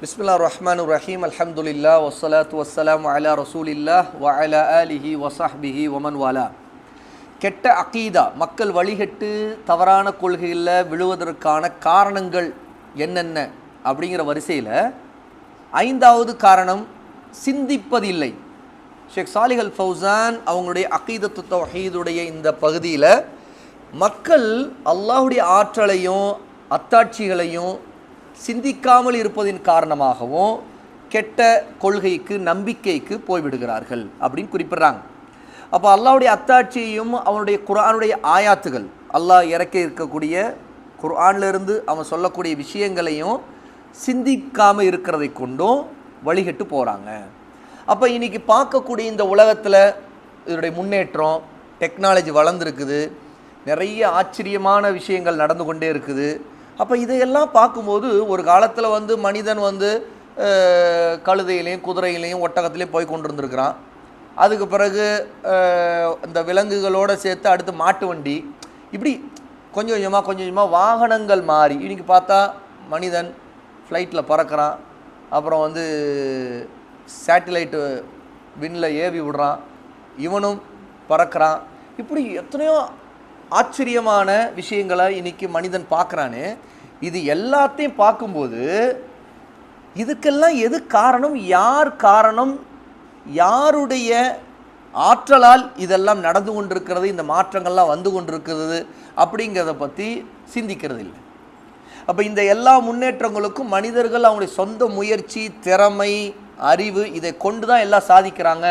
பிஸ்மில்லா ரஹ்மான் ரஹீம் அல்ஹம்துலில்லா வசலாத் வசலாம் அலா ரசூலில்லா வ அலா அலிஹி வசாஹ்பிஹி ஒமன் வாலா கெட்ட அகீதா மக்கள் வழிகட்டு தவறான கொள்கையில் விழுவதற்கான காரணங்கள் என்னென்ன அப்படிங்கிற வரிசையில் ஐந்தாவது காரணம் சிந்திப்பதில்லை. ஷேக் சாலிஹல் ஃபவுசான் ஃபௌசான் அவங்களுடைய அகீதத்து தௌஹீதுடைய இந்த பகுதியில் மக்கள் அல்லாஹுடைய ஆற்றலையும் அத்தாட்சிகளையும் சிந்திக்காமல் இருப்பதின் காரணமாகவும் கெட்ட கொள்கைக்கு நம்பிக்கைக்கு போய்விடுகிறார்கள் அப்படின்னு குறிப்பிட்றாங்க. அப்போ அல்லாவுடைய அத்தாட்சியையும் அவனுடைய குர்ஆனுடைய ஆயாத்துகள் அல்லாஹ் இறக்க இருக்கக்கூடிய குர்ஆன்ல இருந்து அவன் சொல்லக்கூடிய விஷயங்களையும் சிந்திக்காமல் இருக்கிறதை கொண்டும் வழிகட்டு போகிறாங்க அப்போ இன்னைக்கு பார்க்கக்கூடிய இந்த உலகத்தில் இதனுடைய முன்னேற்றம் டெக்னாலஜி வளர்ந்துருக்குது. நிறைய ஆச்சரியமான விஷயங்கள் நடந்து கொண்டே இருக்குது. அப்போ இதையெல்லாம் பார்க்கும்போது ஒரு காலத்தில் வந்து மனிதன் வந்து கழுதையிலையும் குதிரையிலையும் ஒட்டகத்திலையும் போய் கொண்டு இருந்திருக்கிறான் அதுக்கு பிறகு இந்த விலங்குகளோடு சேர்த்து அடுத்து மாட்டு வண்டி. இப்படி கொஞ்சம் கொஞ்சமாக கொஞ்சம் கொஞ்சமாக வாகனங்கள் மாறி இன்றைக்கி பார்த்தா மனிதன் ஃப்ளைட்டில் பறக்கிறான். அப்புறம் வந்து சேட்டிலைட்டு விண்ணில் ஏவி விடுறான். இவனும் பறக்கிறான். இப்படி எத்தனையோ ஆச்சரியமான விஷயங்களை இன்னைக்கு மனிதன் பார்க்குறானே. இது எல்லாத்தையும் பார்க்கும்போது இதுக்கெல்லாம் எது காரணம் யார் காரணம் யாருடைய ஆற்றலால் இதெல்லாம் நடந்து கொண்டிருக்கிறது இந்த மாற்றங்கள்லாம் வந்து கொண்டிருக்கிறது அப்படிங்கிறத பற்றி சிந்திக்கிறது இல்லை அப்போ இந்த எல்லா முன்னேற்றங்களுக்கும் மனிதர்கள் அவங்களுடைய சொந்த முயற்சி திறமை அறிவு இதை கொண்டு தான் எல்லாம் சாதிக்கிறாங்க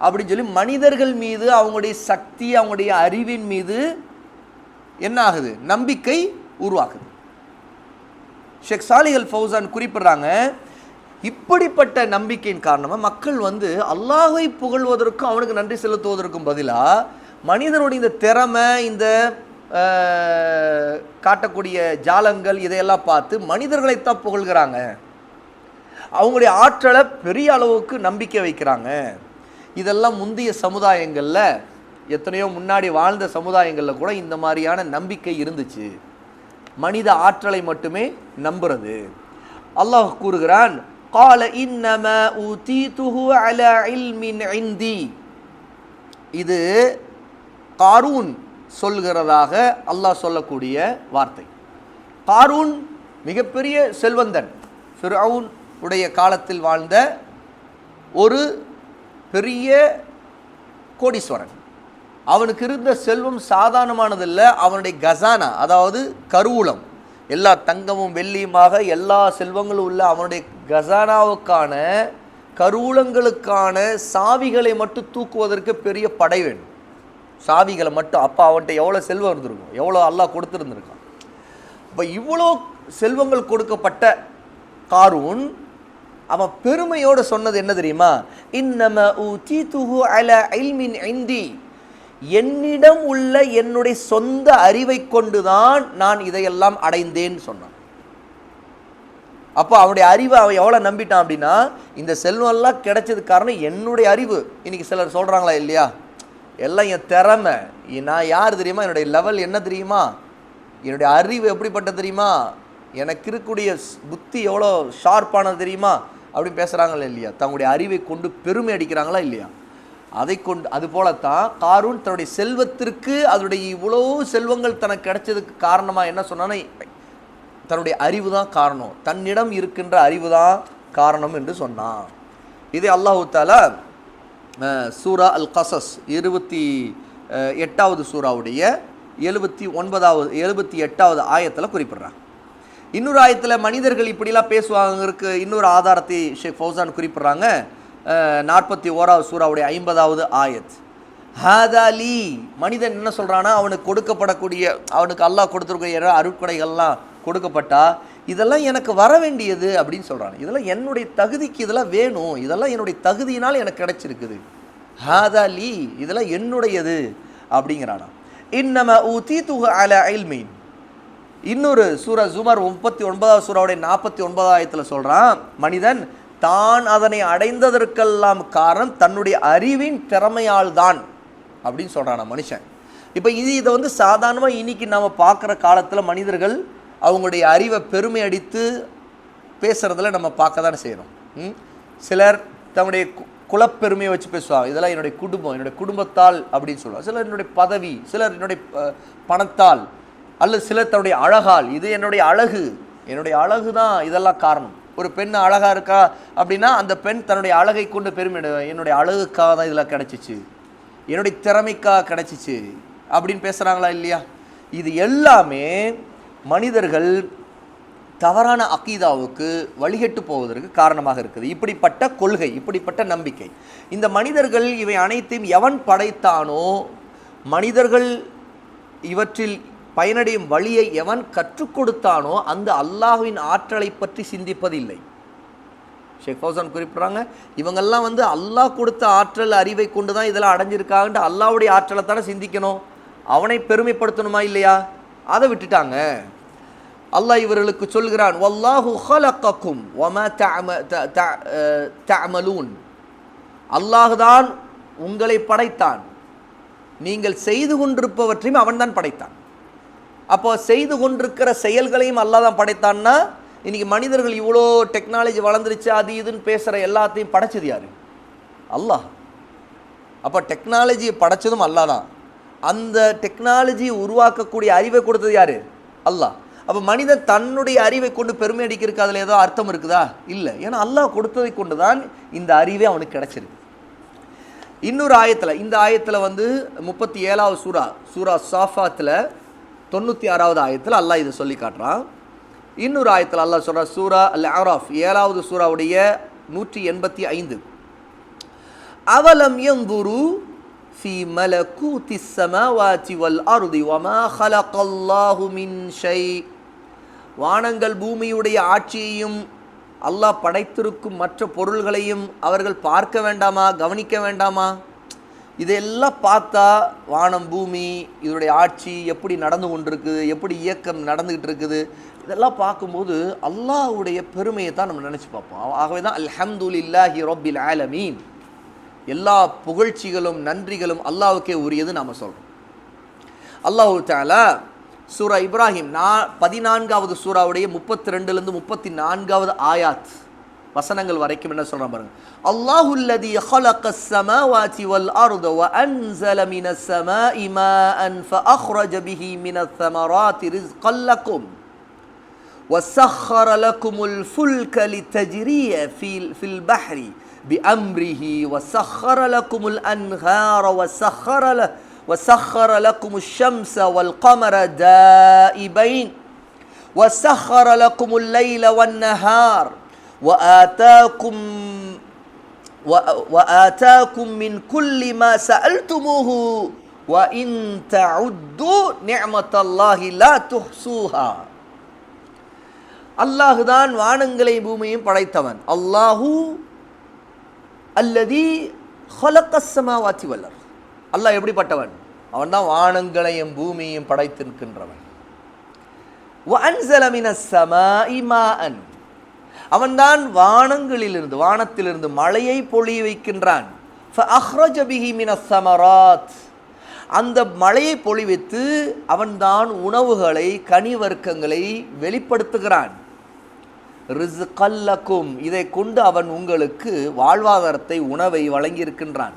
அப்படின்னு சொல்லி மனிதர்கள் மீது அவங்களுடைய சக்தி அவங்களுடைய அறிவின் மீது என்ன ஆகுது நம்பிக்கை உருவாகுது. ஷேக் சாலிஹல் அல் ஃபௌசான் குறிப்பிடுறாங்க இப்படிப்பட்ட நம்பிக்கையின் காரணமாக மக்கள் வந்து அல்லாஹை புகழ்வதற்கும் அவனுக்கு நன்றி செலுத்துவதற்கும் பதிலாக மனிதனுடைய இந்த திறமை இந்த காட்டக்கூடிய ஜாலங்கள் இதையெல்லாம் பார்த்து மனிதர்களைத்தான் புகழ்கிறாங்க. அவங்களுடைய ஆற்றலை பெரிய அளவுக்கு நம்பிக்கை வைக்கிறாங்க. இதெல்லாம் முந்தைய சமுதாயங்களில் எத்தனையோ முன்னாடி வாழ்ந்த சமுதாயங்களில் கூட இந்த மாதிரியான நம்பிக்கை இருந்துச்சு. மனித ஆற்றலை மட்டுமே நம்புறது. அல்லாஹ் கூறுகிறான் கால இன்னம ஊதீதுஹு அல இல்மின் இந்தி. இது காரூன் சொல்கிறதாக அல்லாஹ் சொல்லக்கூடிய வார்த்தை. காரூன் மிகப்பெரிய செல்வந்தன். ஃபிரவுன் உடைய காலத்தில் வாழ்ந்த ஒரு பெரிய கோடீஸ்வரன். அவனுக்கு இருந்த செல்வம் சாதாரணமானதில்லை. அவனுடைய கசானா அதாவது கருவூலம் எல்லா தங்கமும் வெள்ளியுமாக எல்லா செல்வங்களும் உள்ள அவனுடைய கசானாவுக்கான கருவூலங்களுக்கான சாவிகளை மட்டும் தூக்குவதற்கு பெரிய படை வேணும் சாவிகளை மட்டும் அப்போ அவன்கிட்ட எவ்வளோ செல்வம் இருந்திருக்கும் எவ்வளோ அல்லாஹ் கொடுத்துருந்துருக்கான். இப்போ இவ்வளோ செல்வங்கள் கொடுக்கப்பட்ட காரூன் அவன் பெருமையோடு சொன்னது என்ன தெரியுமா? இன்னம ஊதீதுஹு அல இல்மின் ஐந்தி என்னிடம் உள்ள என்னுடைய சொந்த அறிவை கொண்டுதான் நான் இதையெல்லாம் அடைந்தேன்னு சொன்னான். அப்போ அவனுடைய அறிவை அவன் எவ்வளோ நம்பிட்டான் அப்படின்னா இந்த செல்வம்லாம் கிடைச்சது காரணம் என்னுடைய அறிவு. இன்னைக்கு சிலர் சொல்கிறாங்களா இல்லையா? எல்லாம் என் திறமை. நான் யார் தெரியுமா? என்னுடைய லெவல் என்ன தெரியுமா? என்னுடைய அறிவு எப்படிப்பட்ட தெரியுமா? எனக்கு இருக்கக்கூடிய ஸ்- புத்தி எவ்வளோ ஷார்ப்பானது தெரியுமா? அப்படி பேசுகிறாங்களா இல்லையா? தங்களுடைய அறிவை கொண்டு பெருமை அடிக்கிறாங்களா இல்லையா? அதை கொண்டு அது போலத்தான் காரூன் தன்னுடைய செல்வத்திற்கு அதனுடைய இவ்வளோ செல்வங்கள் தனக்கு கிடைச்சதுக்கு காரணமாக என்ன சொன்னான்னா தன்னுடைய அறிவு தான் காரணம். தன்னிடம் இருக்கின்ற அறிவு தான் காரணம் என்று சொன்னான். இதே அல்லாஹு தாலா சூரா அல் கசஸ் இருபத்தி எட்டாவது சூறாவுடைய எழுபத்தி ஒன்பதாவது எழுபத்தி எட்டாவது ஆயத்தில் குறிப்பிட்றான். இன்னொரு ஆயத்தில் மனிதர்கள் இப்படிலாம் பேசுவாங்கிறதுக்கு இன்னொரு ஆதாரத்தை ஷேக் ஃபௌசான் குறிப்பிட்றாங்க. நாற்பத்தி ஓராவது சூறாவுடைய ஐம்பதாவது ஆயத். ஹாதாலி மனிதன் என்ன சொல்கிறான்னா அவனுக்கு கொடுக்கப்படக்கூடிய அவனுக்கு அல்லாஹ் கொடுத்துருக்கிற அருட்கொடைகள்லாம் கொடுக்கப்பட்டா இதெல்லாம் எனக்கு வர வேண்டியது அப்படின்னு சொல்கிறான் இதெல்லாம் என்னுடைய தகுதிக்கு இதெல்லாம் வேணும். இதெல்லாம் என்னுடைய தகுதியினால் எனக்கு கிடைச்சிருக்குது. ஹாதாலி இதெல்லாம் என்னுடையது அப்படிங்கிறானா. இன்னம ஊத்தி துக அல ஐல்மீன் இன்னொரு சூரா சுமார் முப்பத்தி ஒன்பதாவது சூறாவுடைய நாற்பத்தி ஒன்பதாயிரத்தில் சொல்கிறான் மனிதன் தான் அதனை அடைந்ததற்கெல்லாம் காரணம் தன்னுடைய அறிவின் திறமையால் தான் அப்படின்னு சொல்கிறான் மனுஷன். இப்போ இது இதை வந்து சாதாரணமாக இன்னைக்கு நம்ம பார்க்குற காலத்தில் மனிதர்கள் அவங்களுடைய அறிவை பெருமை அடித்து பேசுகிறதில் நம்ம பார்க்க தானே செய்கிறோம் ம்? சிலர் தன்னுடைய கு- குலப்பெருமையை வச்சு பேசுவாங்க. இதெல்லாம் என்னுடைய குடும்பம் என்னுடைய குடும்பத்தால் அப்படின்னு சொல்லுவாங்க. சிலர் என்னுடைய பதவி சிலர் என்னுடைய பணத்தால் அல்லது சிலர் தன்னுடைய அழகால். இது என்னுடைய அழகு. என்னுடைய அழகு தான் இதெல்லாம் காரணம். ஒரு பெண் அழகாக இருக்கா அப்படின்னா அந்த பெண் தன்னுடைய அழகை கொண்டு பெருமை என்னுடைய அழகுக்காக தான் இதில் கிடச்சிச்சு. என்னுடைய திறமைக்காக கிடச்சிச்சு அப்படின்னு பேசுகிறாங்களா இல்லையா? இது எல்லாமே மனிதர்கள் தவறான அக்கீதாவுக்கு வழிகட்டு போவதற்கு காரணமாக இருக்குது. இப்படிப்பட்ட கொள்கை இப்படிப்பட்ட நம்பிக்கை. இந்த மனிதர்கள் இவை அனைத்தையும் எவன் படைத்தானோ மனிதர்கள் இவற்றில் பயனடையும் வழியை எவன் கற்றுக் கொடுத்தானோ அந்த அல்லாஹுவின் ஆற்றலை பற்றி சிந்திப்பதில்லை. ஷேக் ஃபௌசான் குறிப்பிட்றாங்க இவங்கெல்லாம் வந்து அல்லாஹ் கொடுத்த ஆற்றல் அறிவை கொண்டு தான் இதெல்லாம் அடைஞ்சிருக்காங்கன்ட்டு அல்லாவுடைய ஆற்றலை தானே சிந்திக்கணும்? அவனை பெருமைப்படுத்தணுமா இல்லையா? அதை விட்டுட்டாங்க. அல்லாஹ் இவர்களுக்கு சொல்கிறான் வல்லாஹு ஹலக்கக்கும் வம தஅமலூன். அல்லாஹ் தான் உங்களை படைத்தான். நீங்கள் செய்து கொண்டிருப்பவற்றையும் அவன்தான் படைத்தான். அப்போ செய்து கொண்டிருக்கிற செயல்களையும் அல்லா தான் படைத்தான்னா இன்னைக்கு மனிதர்கள் இவ்வளோ டெக்னாலஜி வளர்ந்துருச்சு அது இதுன்னு பேசுகிற எல்லாத்தையும் படைச்சது யார்? அல்லாஹ். அப்போ டெக்னாலஜியை படைச்சதும் அல்லாஹ் தான். அந்த டெக்னாலஜியை உருவாக்கக்கூடிய அறிவை கொடுத்தது யார்? அல்லாஹ். அப்போ மனிதன் தன்னுடைய அறிவை கொண்டு பெருமை அடிக்கிறதுக்கு அதில் ஏதோ அர்த்தம் இருக்குதா? இல்லை. ஏன்னா அல்லாஹ் கொடுத்ததை கொண்டு தான் இந்த அறிவே அவனுக்கு கிடைச்சிருக்கு. இன்னொரு ஆயத்தில் இந்த ஆயத்தில் வந்து முப்பத்தி ஏழாவது சூரா சூரா சாஃபாத்தில் தொண்ணூற்றி ஆறாவது ஆயத்தில் அல்லாஹ் இதை சொல்லி காட்டுறான் இன்னொரு ஆயத்தில் அல்லாஹ் சொல்கிறார் சூரா அல் ஆராஃப் ஏழாவது சூராவுடைய நூற்றி எண்பத்தி ஐந்து அவலம் யந்துரு في ملكوت السماوات والأرض وما خلق الله من شيء வானங்கள் பூமியுடைய ஆட்சியையும் அல்லாஹ் படைத்திருக்கும் மற்ற பொருள்களையும் அவர்கள் பார்க்க வேண்டாமா கவனிக்க வேண்டாமா இதையெல்லாம் பார்த்தா வானம் பூமி இதனுடைய ஆட்சி எப்படி நடந்து கொண்டிருக்குது எப்படி இயக்கம் நடந்துக்கிட்டு இருக்குது இதெல்லாம் பார்க்கும்போது அல்லாஹ்வுடைய பெருமையை தான் நம்ம நினச்சி பார்ப்போம். ஆகவே தான் அல்ஹம்துலில்லாஹி ரொபில் ஆலமீன். எல்லா புகழ்ச்சிகளும் நன்றிகளும் அல்லாவுக்கே உரியது நாம் சொல்கிறோம் அல்லாஹு தாலா சூரா இப்ராஹிம் நான் பதினான்காவது சூறாவுடைய முப்பத்தி ரெண்டுலேருந்து முப்பத்தி நான்காவது ஆயாத். வசனங்கள் வரைக்கும் என்ன சொல்றான் பாருங்க அல்லாஹுல்லதி خلق السماوات والأرض وأنزل من السماء ماء فأخرج به من الثمرات رزقا لكم وسخر لكم الفلك لتجري في في البحر بأمره وسخر لكم الأنهار وسخر له وسخر لكم الشمس والقمر دائبين وسخر لكم الليل والنهار وآتاكم و- وآتاكم من كل ما سألتموه وإن تعدوا نعمة الله لا تحصوها அல்லாஹு தான் வானங்களை பூமியையும் படைத்தவன் அல்லாஹு அல்லதி ஹலக்கசமாவாத்தி வல்லர் அல்லாஹ் எப்படிப்பட்டவன் அவன் தான் வானங்களையும் பூமியையும் படைத்திருக்கின்றவன் அவன்தான் வானங்களிலிருந்து வானத்திலிருந்து மழையை பொழிய வைக்கின்றான். அந்த மழையை பொழிவித்து அவன்தான் உணவுகளை கனி வர்க்கங்களை வெளிப்படுத்துகிறான் ரிசுகல்லக்கும் இதை கொண்டு அவன் உங்களுக்கு வாழ்வாதாரத்தை உணவை வழங்கியிருக்கின்றான்.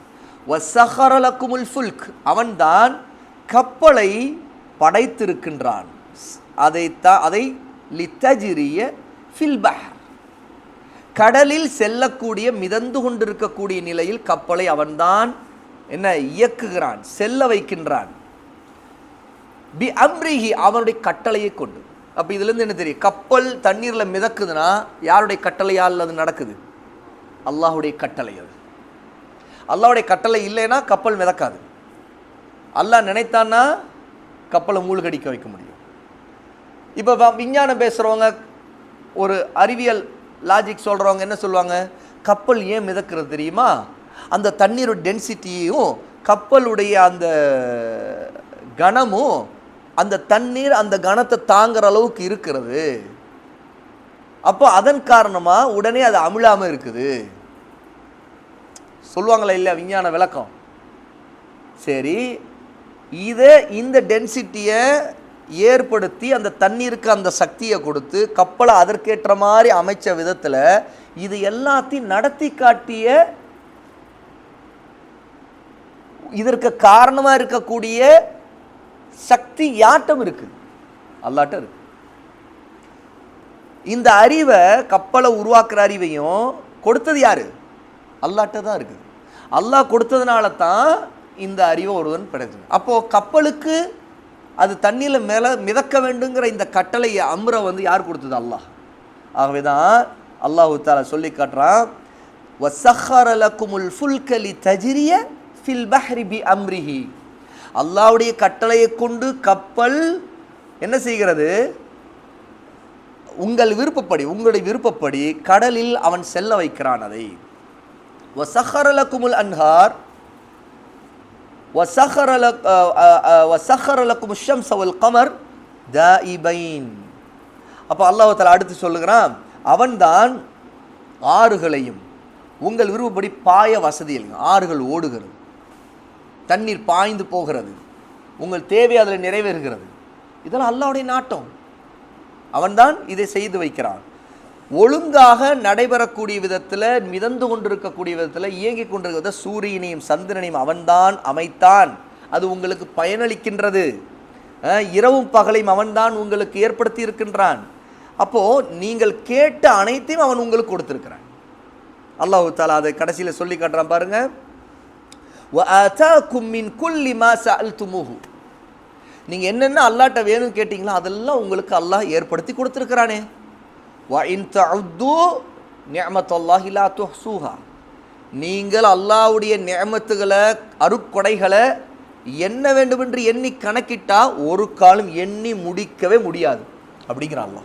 வசஹரலக்குமுல் ஃபுல்க். அவன்தான் கப்பலை படைத்திருக்கின்றான். அதை த அதை லித்தஜிரிய ஃபில்பஹ் கடலில் செல்லக்கூடிய மிதந்து கொண்டிருக்கக்கூடிய நிலையில் கப்பலை அவன்தான் என்ன இயக்குகிறான் செல்ல வைக்கின்றான். பி அம்ரிஹி அவனுடைய கட்டளையை கொண்டு. அப்போ இதுலேருந்து என்ன தெரியும்? கப்பல் தண்ணீரில் மிதக்குதுன்னா யாருடைய கட்டளையால் அது நடக்குது? அல்லாஹுடைய கட்டளை அது. அல்லாவுடைய கட்டளை இல்லைன்னா கப்பல் மிதக்காது. அல்லாஹ் நினைத்தான்னா கப்பலை மூழ்கடிக்க வைக்க முடியும். இப்போ விஞ்ஞானம் பேசுகிறவங்க ஒரு அறிவியல் லாஜிக் சொல்கிறவங்க என்ன சொல்லுவாங்க? கப்பல் ஏன் மிதக்கிறது தெரியுமா? அந்த தண்ணீரோட டென்சிட்டியும் கப்பலுடைய அந்த கணமும் அந்த தண்ணீர் அந்த கணத்தை தாங்குற அளவுக்கு இருக்கிறது. அப்போ அதன் காரணமாக உடனே அது அமிழாமல் இருக்குது. சொல்லுவாங்களா இல்லை விஞ்ஞான விளக்கம்? சரி இதை இந்த டென்சிட்டியை ஏற்படுத்தி அந்த தண்ணீருக்கு அந்த சக்தியை கொடுத்து கப்பலை அதற்கேற்ற மாதிரி அமைச்ச விதத்தில் இது எல்லாத்தையும் நடத்தி காட்டிய இதற்கு காரணமாக இருக்கக்கூடிய சக்தி யாட்டம் இருக்கு. அல்லாட்ட இருக்கு. இந்த அறிவை கப்பலை உருவாக்குற அறிவையும் கொடுத்தது யாரு? அல்லாட்ட தான் இருக்குது. அல்லாஹ் கொடுத்ததுனால தான் இந்த அறிவை ஒருவன் பிறகு அப்போது கப்பலுக்கு அது தண்ணியில் மேலே மிதக்க வேண்டுங்கிற இந்த கட்டளை அம்ரை வந்து யார் கொடுத்தது? அல்லாஹ். ஆகவே தான் அல்லாஹு தாலா சொல்லி காட்டுறான் வசஹரலக்குமுல் ஃபுல்கலி தஜிரிய ஃபில் பஹ்ரி பி அம்ரிஹி. அல்லாஹ்வுடைய கட்டளையை கொண்டு கப்பல் என்ன செய்கிறது? உங்கள் விருப்பப்படி உங்களுடைய விருப்பப்படி கடலில் அவன் செல்ல வைக்கிறான் அதை. வசஹரலக்குமுல் அன்ஹார் வசஹரலக்கும் ஷம்ஸ் வல் கமர் தாயிபைன் அப்போ அல்லாஹால அடுத்து சொல்லுகிறான் அவன்தான் ஆறுகளையும் உங்கள் விருப்பப்படி பாய வசதி இல்லைங்க ஆறுகள் ஓடுகிறது. தண்ணீர் பாய்ந்து போகிறது. உங்கள் தேவை அதில் நிறைவேறுகிறது. இதெல்லாம் அல்லாவுடைய நாட்டம். அவன்தான் இதை செய்து வைக்கிறான். ஒழுங்காக நடைபெறக்கூடிய விதத்தில் மிதந்து கொண்டிருக்கக்கூடிய விதத்தில் இயங்கி கொண்டிருக்கிறத சூரியனையும் சந்திரனையும் அவன்தான் அமைத்தான். அது உங்களுக்கு பயனளிக்கின்றது. இரவும் பகலையும் அவன்தான் உங்களுக்கு ஏற்படுத்தி இருக்கின்றான். அப்போது நீங்கள் கேட்ட அனைத்தையும் அவன் உங்களுக்கு கொடுத்துருக்கிறான். அல்லாஹு தாலா அதை கடைசியில் சொல்லி காட்டுறான் பாருங்க. கும்மின் குல்லி மாச அல் துமுஹு நீங்கள் என்னென்ன அல்லாட்ட வேணும்னு கேட்டிங்களோ அதெல்லாம் உங்களுக்கு அல்லாஹ் ஏற்படுத்தி கொடுத்துருக்கிறானே. வ இன் தஉத்து நியமத்தல்லாஹி லா துஹ்சூஹா நீங்கள் அல்லாவுடைய நியமத்துகளை அருக்கொடைகளை என்ன வேண்டுமென்று எண்ணி கணக்கிட்டால் ஒரு காலம் எண்ணி முடிக்கவே முடியாது. அப்படிங்கிறான்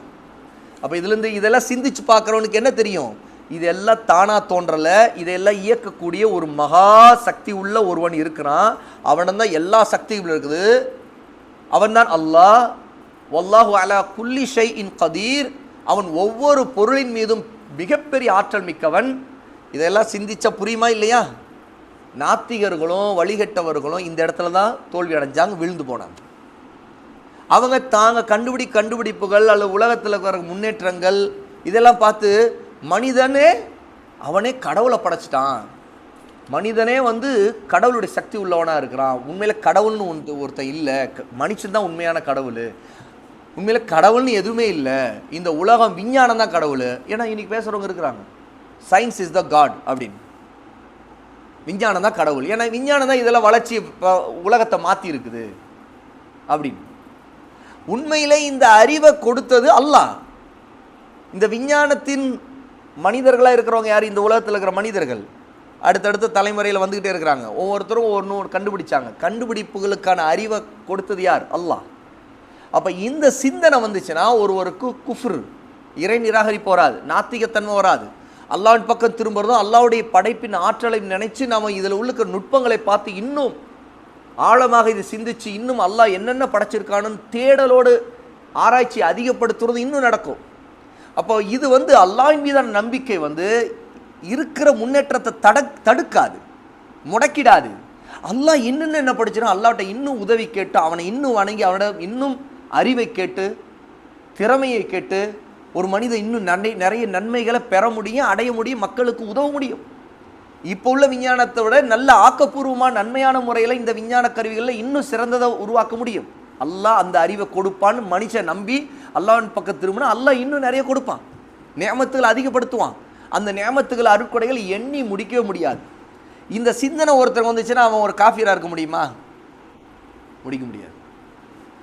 அப்போ இதுலேருந்து இதெல்லாம் சிந்திச்சு பார்க்குறவனுக்கு என்ன தெரியும்? இதெல்லாம் தானாக தோன்றலை இதையெல்லாம் இயக்கக்கூடிய ஒரு மகா சக்தி உள்ள ஒருவன் இருக்கிறான். அவன் தான் எல்லா சக்தியும் இருக்குது. அவன் தான் அல்லாஹ். வல்லாஹு அலா குல்லி ஷை இன் கதீர். அவன் ஒவ்வொரு பொருளின் மீதும் மிகப்பெரிய ஆற்றல் மிக்கவன். இதெல்லாம் சிந்திச்சா புரியுமா இல்லையா? நாத்திகர்களும் வழிகட்டவர்களும் இந்த இடத்துல தான் தோல்வி அடைஞ்சாங்க விழுந்து போனாங்க. அவங்க தாங்க கண்டுபிடி கண்டுபிடிப்புகள் அல்லது உலகத்தில் வர முன்னேற்றங்கள் இதெல்லாம் பார்த்து மனிதனே அவனே கடவுளை படைச்சிட்டான். மனிதனே வந்து கடவுளுடைய சக்தி உள்ளவனாக இருக்கிறான். உண்மையில் கடவுள்னு ஒன்று ஒருத்தன் இல்லை. மனுஷன் தான் உண்மையான கடவுள். உண்மையில் கடவுள்னு எதுவுமே இல்லை. இந்த உலகம் விஞ்ஞானம் தான் கடவுள். ஏன்னா இன்றைக்கி பேசுகிறவங்க இருக்கிறாங்க. சயின்ஸ் இஸ் த காட் அப்படின்னு. விஞ்ஞானம் தான் கடவுள். ஏன்னா விஞ்ஞானம் தான் இதெல்லாம் வளர்ச்சி உலகத்தை மாற்றி இருக்குது அப்படின்னு. உண்மையிலே இந்த அறிவை கொடுத்தது அல்லாஹ். இந்த விஞ்ஞானத்தின் மனிதர்களாக இருக்கிறவங்க யார்? இந்த உலகத்தில் இருக்கிற மனிதர்கள். அடுத்தடுத்த தலைமுறையில் வந்துக்கிட்டே இருக்கிறாங்க. ஒவ்வொருத்தரும் ஒன்று கண்டுபிடிச்சாங்க. கண்டுபிடிப்புகளுக்கான அறிவை கொடுத்தது யார்? அல்லாஹ். அப்போ இந்த சிந்தனை வந்துச்சுன்னா ஒருவருக்கு குஃப்ரு இறை நிராகரிப்பு வராது நாத்திகத்தன்மை வராது. அல்லாவின் பக்கம் திரும்புறதும் அல்லாவுடைய படைப்பின் ஆற்றலை நினைச்சு நாம் இதில் உள்ள நுட்பங்களை பார்த்து இன்னும் ஆழமாக இதை சிந்திச்சு இன்னும் அல்லாஹ் என்னென்ன படைச்சிருக்கானுன்னு தேடலோடு ஆராய்ச்சி அதிகப்படுத்துறது இன்னும் நடக்கும். அப்போ இது வந்து அல்லாஹின் மீதான நம்பிக்கை வந்து இருக்கிற முன்னேற்றத்தை தட தடுக்காது முடக்கிடாது. அல்லாஹ் இன்னும் என்ன படிச்சிடும் அல்லாட்ட இன்னும் உதவி கேட்டு அவனை இன்னும் வணங்கி அவனிடம் இன்னும் அறிவை கேட்டு திறமையை கேட்டு ஒரு மனிதன் இன்னும் நன்மை நிறைய நன்மைகளை பெற முடியும் அடைய முடியும் மக்களுக்கு உதவ முடியும். இப்போ உள்ள விஞ்ஞானத்தை விட நல்ல ஆக்கப்பூர்வமான நன்மையான முறையில் இந்த விஞ்ஞான கருவிகளில் இன்னும் சிறந்ததை உருவாக்க முடியும். அல்லாஹ் அந்த அறிவை கொடுப்பான்னு மனுஷன் நம்பி அல்லாவின் பக்கம் திரும்பினா அல்லாஹ் இன்னும் நிறைய கொடுப்பான். நியமத்துகளை அதிகப்படுத்துவான். அந்த நியமத்துகள் அறுக்குடைகள் எண்ணி முடிக்கவே முடியாது. இந்த சிந்தனை ஒருத்தர் வந்துச்சுன்னா அவன் ஒரு காஃபியராக இருக்க முடியுமா? முடிக்க முடியாது.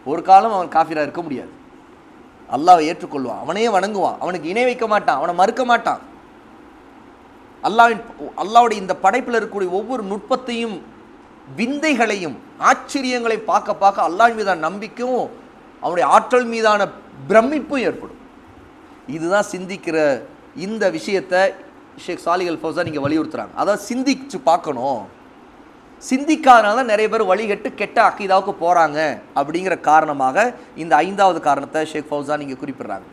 ஒரு காலம் அவன் காஃபிராக இருக்க முடியாது. அல்லாவை ஏற்றுக்கொள்வான். அவனையே வணங்குவான். அவனுக்கு இணை வைக்க மாட்டான். அவனை மறுக்க மாட்டான். அல்லாவின் அல்லாவுடைய இந்த படைப்பில் இருக்கக்கூடிய ஒவ்வொரு நுட்பத்தையும் விந்தைகளையும் ஆச்சரியங்களையும் பார்க்க பார்க்க அல்லாஹ் மீதான நம்பிக்கையும் அவனுடைய ஆற்றல் மீதான பிரமிப்பும் ஏற்படும். இதுதான் சிந்திக்கிற இந்த விஷயத்தை ஷேக் சாலிகல் ஃபௌசா நீங்கள் வலியுறுத்துகிறாங்க அதான் சிந்திச்சு பார்க்கணும். சிந்திக்காதனால தான் நிறைய பேர் வழிகட்டு கெட்ட அக்கீதாவுக்கு போகிறாங்க அப்படிங்கிற காரணமாக இந்த ஐந்தாவது காரணத்தை ஷேக் ஃபௌசா நீங்கள் குறிப்பிடுறாங்க.